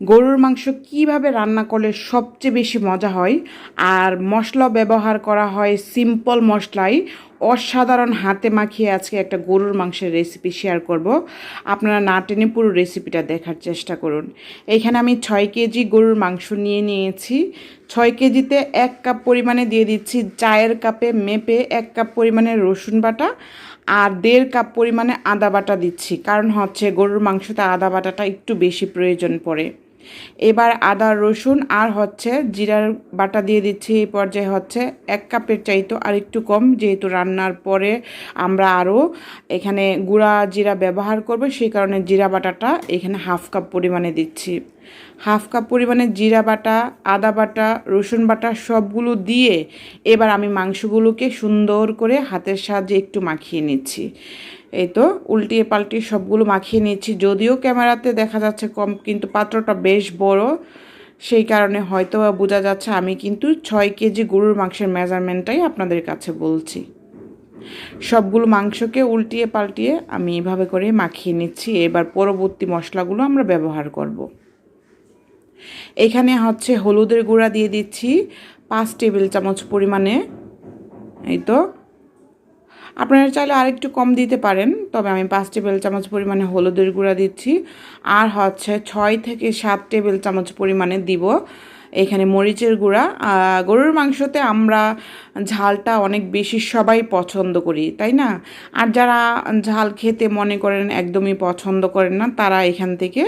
গরুর মাংস কীভাবে রান্না করলে সবচেয়ে বেশি মজা হয়? আর মশলা ব্যবহার করা হয় সিম্পল মশলাই। অসাধারণ হাতে মাখিয়ে আজকে একটা গরুর মাংসের রেসিপি শেয়ার করব। আপনারা না টেনে পুরো রেসিপিটা দেখার চেষ্টা করুন। এখানে আমি ছয় কেজি গরুর মাংস নিয়ে নিয়েছি। ছয় কেজিতে এক কাপ পরিমাণে দিয়ে দিচ্ছি চায়ের কাপে মেপে এক কাপ পরিমাণে রসুন বাটা আর দেড় কাপ পরিমাণে আদা বাটা দিচ্ছি। কারণ হচ্ছে গরুর মাংসতে আদা বাটাটা একটু বেশি প্রয়োজন পড়ে। এবার আদা, রসুন আর হচ্ছে জিরার বাটা দিয়ে দিচ্ছি। এই পর্যায়ে হচ্ছে এক কাপের চাইতো আর একটু কম, যেহেতু রান্নার পরে আমরা আরও এখানে গুঁড়া জিরা ব্যবহার করব, সেই কারণে জিরা বাটাটা এখানে হাফ কাপ পরিমাণে দিচ্ছি। হাফ কাপ পরিমাণে জিরা বাটা, আদা বাটা, রসুন বাটা সবগুলো দিয়ে এবার আমি মাংসগুলোকে সুন্দর করে হাতের সাহায্যে একটু মাখিয়ে নিচ্ছি। এই তো উল্টিয়ে পাল্টিয়ে সবগুলো মাখিয়ে নিচ্ছি যদিও ক্যামেরাতে দেখা যাচ্ছে কম, কিন্তু পাত্রটা বেশ বড়। সেই কারণে হয়তো বোঝা যাচ্ছে আমি কিন্তু ছয় কেজি গরুর মাংসের মেজারমেন্টটাই আপনাদের কাছে বলছি। সবগুলো মাংসকে উল্টিয়ে পাল্টিয়ে আমি এভাবে করে মাখিয়ে নিচ্ছি। এবার পরবর্তী মশলাগুলো আমরা ব্যবহার করব। এখানে হচ্ছে হলুদের গুঁড়া দিয়ে দিচ্ছি। পাঁচ টেবিল চামচ পরিমাণে, এই তো আপনারা চাইলে আরেকটু কম দিতে পারেন, তবে আমি পাঁচ টেবিল চামচ পরিমাণে হলুদের গুঁড়া দিচ্ছি। আর হচ্ছে ছয় থেকে সাত টেবিল চামচ পরিমাণে দিব এখানে মরিচের গুঁড়া। গরুর মাংসতে আমরা ঝালটা অনেক বেশি সবাই পছন্দ করি, তাই না? আর যারা ঝাল খেতে মনে করেন একদমই পছন্দ করেন না, তারা এখান থেকে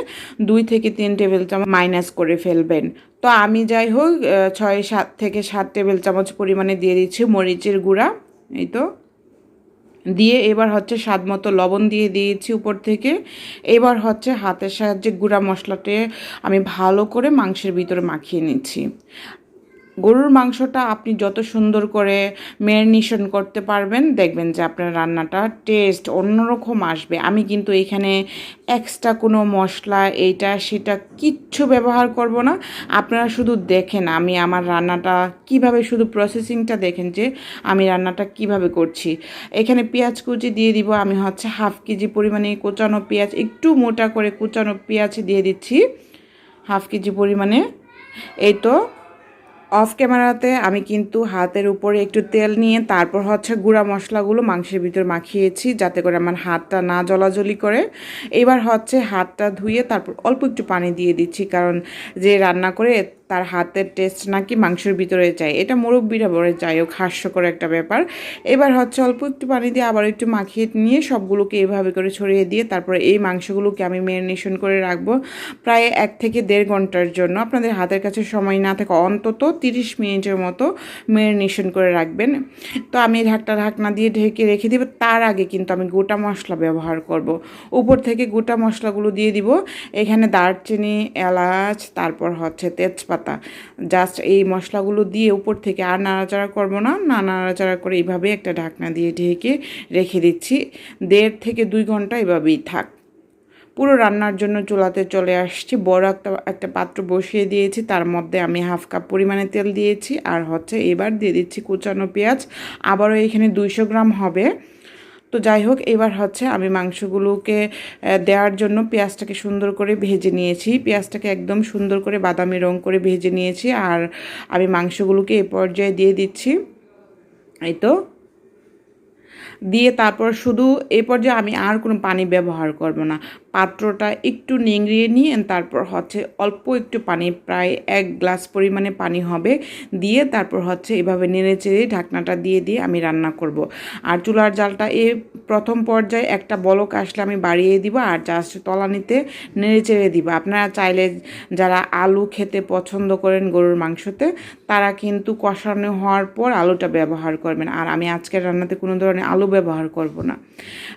দুই থেকে তিন টেবিল চামচ মাইনাস করে ফেলবেন। তো আমি যাই হোক ছয় সাত থেকে সাত টেবিল চামচ পরিমাণে দিয়ে দিচ্ছি মরিচের গুঁড়া, এই তো। দিয়ে এবার হচ্ছে স্বাদ মতো লবণ দিয়ে দিয়েছি উপর থেকে। এবার হচ্ছে হাতের সাহায্যে গুঁড়া মশলাতে আমি ভালো করে মাংসের ভিতরে মাখিয়ে নিচ্ছি। গরুর মাংসটা আপনি যত সুন্দর করে ম্যারিনেশন করতে পারবেন, দেখবেন যে আপনার রান্নাটা টেস্ট অন্যরকম আসবে। আমি কিন্তু এখানে এক্সট্রা কোনো মশলা, এইটা, সেটা কিচ্ছু ব্যবহার করব না। আপনারা শুধু দেখেন আমি আমার রান্নাটা কীভাবে, শুধু প্রসেসিংটা দেখেন যে আমি রান্নাটা কীভাবে করছি। এখানে পেঁয়াজ কুচি দিয়ে দিব, আমি হচ্ছে হাফ কেজি পরিমাণে কোচানো পেঁয়াজ, একটু মোটা করে কুচানো পেঁয়াজ দিয়ে দিচ্ছি। হাফ কেজি পরিমাণে। এই তো অফ ক্যামেরাতে আমি কিন্তু হাতের উপরে একটু তেল নিয়ে তারপর হচ্ছে গুঁড়া মশলাগুলো মাংসের ভিতর মাখিয়েছি যাতে করে আমার হাতটা না জলাজলি করে। এবার হচ্ছে হাতটা ধুয়ে তারপর অল্প একটু পানি দিয়ে দিচ্ছি, কারণ যে রান্না করে তার হাতের টেস্ট নাকি মাংসের ভিতরে যায়। এটা মুরব্বীরা বলে, যাই হোক, হাস্যকর একটা ব্যাপার। এবার হচ্ছে অল্প একটু পানি দিয়ে আবার একটু মাখিয়ে নিয়ে সবগুলোকে এভাবে করে ছড়িয়ে দিয়ে তারপরে এই মাংসগুলোকে আমি ম্যারিনেশন করে রাখব প্রায় এক থেকে দেড় ঘণ্টার জন্য। আপনাদের হাতের কাছে সময় না থাকে অন্তত তিরিশ মিনিটের মতো ম্যারিনেশন করে রাখবেন। তো আমি ঢাকটা ঢাকনা দিয়ে ঢেকে রেখে দিব। তার আগে কিন্তু আমি গোটা মশলা ব্যবহার করব। উপর থেকে গোটা মশলাগুলো দিয়ে দিব। এখানে দারচিনি, এলাচ, তারপর হচ্ছে তেজপাতা পাতা। জাস্ট এই মশলাগুলো দিয়ে উপর থেকে আর নাড়াচাড়া করব না। না নাড়াচাড়া করে এইভাবে একটা ঢাকনা দিয়ে ঢেকে রেখে দিচ্ছি। দেড় থেকে দুই ঘণ্টা এভাবেই থাক। পুরো রান্নার জন্য চুলাতে চলে আসছি। বড় একটা একটা পাত্র বসিয়ে দিয়েছি। তার মধ্যে আমি হাফ কাপ পরিমাণে তেল দিয়েছি। আর হচ্ছে এবার দিয়ে দিচ্ছি কুচানো পেঁয়াজ। আবারও এখানে দুইশো গ্রাম হবে। তো যাই হোক, এবার হচ্ছে আমি মাংসগুলোকে দেওয়ার জন্য পেঁয়াজটাকে সুন্দর করে ভেজে নিয়েছি। পেঁয়াজটাকে একদম সুন্দর করে বাদামি রং করে ভেজে নিয়েছি আর আমি মাংসগুলোকে এ পর্যায়ে দিয়ে দিচ্ছি। এই তো। দিয়ে তারপর শুধু এ পর্যায়ে আমি আর কোনো পানি ব্যবহার করব না। পাত্রটা একটু নিংড়িয়ে নিয়ে তারপর হচ্ছে অল্প একটু পানি, প্রায় এক গ্লাস পরিমাণে পানি হবে দিয়ে তারপর হচ্ছে এভাবে নেড়ে চেড়ে ঢাকনাটা দিয়ে দিয়ে আমি রান্না করব। আর চুলার জালটা এ প্রথম পর্যায়ে একটা বলক আসলে আমি বাড়িয়ে দিব আর জাস্ট তলানিতে নেড়ে চেড়ে দিব। আপনারা চাইলে যারা আলু খেতে পছন্দ করেন গরুর মাংসতে, তারা কিন্তু কষানো হওয়ার পর আলুটা ব্যবহার করবেন। আর আমি আজকের রান্নাতে কোনো ধরনের আলু ব্যবহার করব না।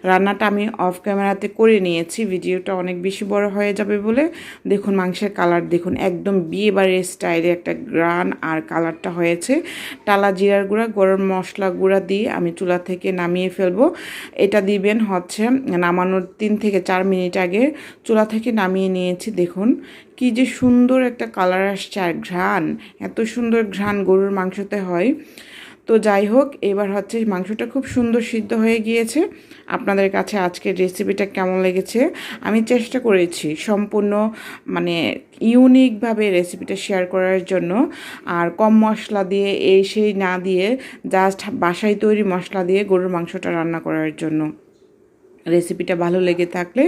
রান্নাটা আমি অফ ক্যামেরাতে করে নিয়েছি ভিডিও ভিডিওটা অনেক বেশি বড় হয়ে যাবে বলে দেখুন মাংসের কালার, দেখুন একদম বিয়ে বাড়ির স্টাইলে একটা গ্রান আর কালারটা হয়েছে। টালা জিরার গুঁড়া, গরম মশলা গুঁড়া দিয়ে আমি চুলা থেকে নামিয়ে ফেলব। এটা দিবেন হচ্ছে নামানোর তিন থেকে চার মিনিট আগে। চুলা থেকে নামিয়ে নিয়েছি, দেখুন কি যে সুন্দর একটা কালার আসছে আর ঘ্রাণ, এত সুন্দর ঘ্রাণ গরুর মাংসতে হয়। তো যাই হোক, এবার হচ্ছে মাংসটা খুব সুন্দর সিদ্ধ হয়ে গিয়েছে। আপনাদের কাছে আজকের রেসিপিটা কেমন লেগেছে? আমি চেষ্টা করেছি সম্পূর্ণ মানে ইউনিকভাবে রেসিপিটা শেয়ার করার জন্য। আর কম মশলা দিয়ে, এই সেই না দিয়ে জাস্ট বাসায় তৈরি মশলা দিয়ে গরুর মাংসটা রান্না করার জন্য। রেসিপিটা ভালো লেগে থাকলে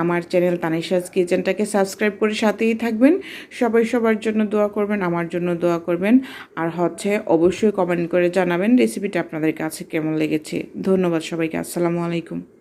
আমার চ্যানেল তানিশাজ কিচেনটাকে সাবস্ক্রাইব করে সাথেই থাকবেন। সবাই সবার জন্য দোয়া করবেন, আমার জন্য দোয়া করবেন। আর হচ্ছে অবশ্যই কমেন্ট করে জানাবেন রেসিপিটা আপনাদের কাছে কেমন লেগেছে। ধন্যবাদ সবাইকে, আসসালামু আলাইকুম।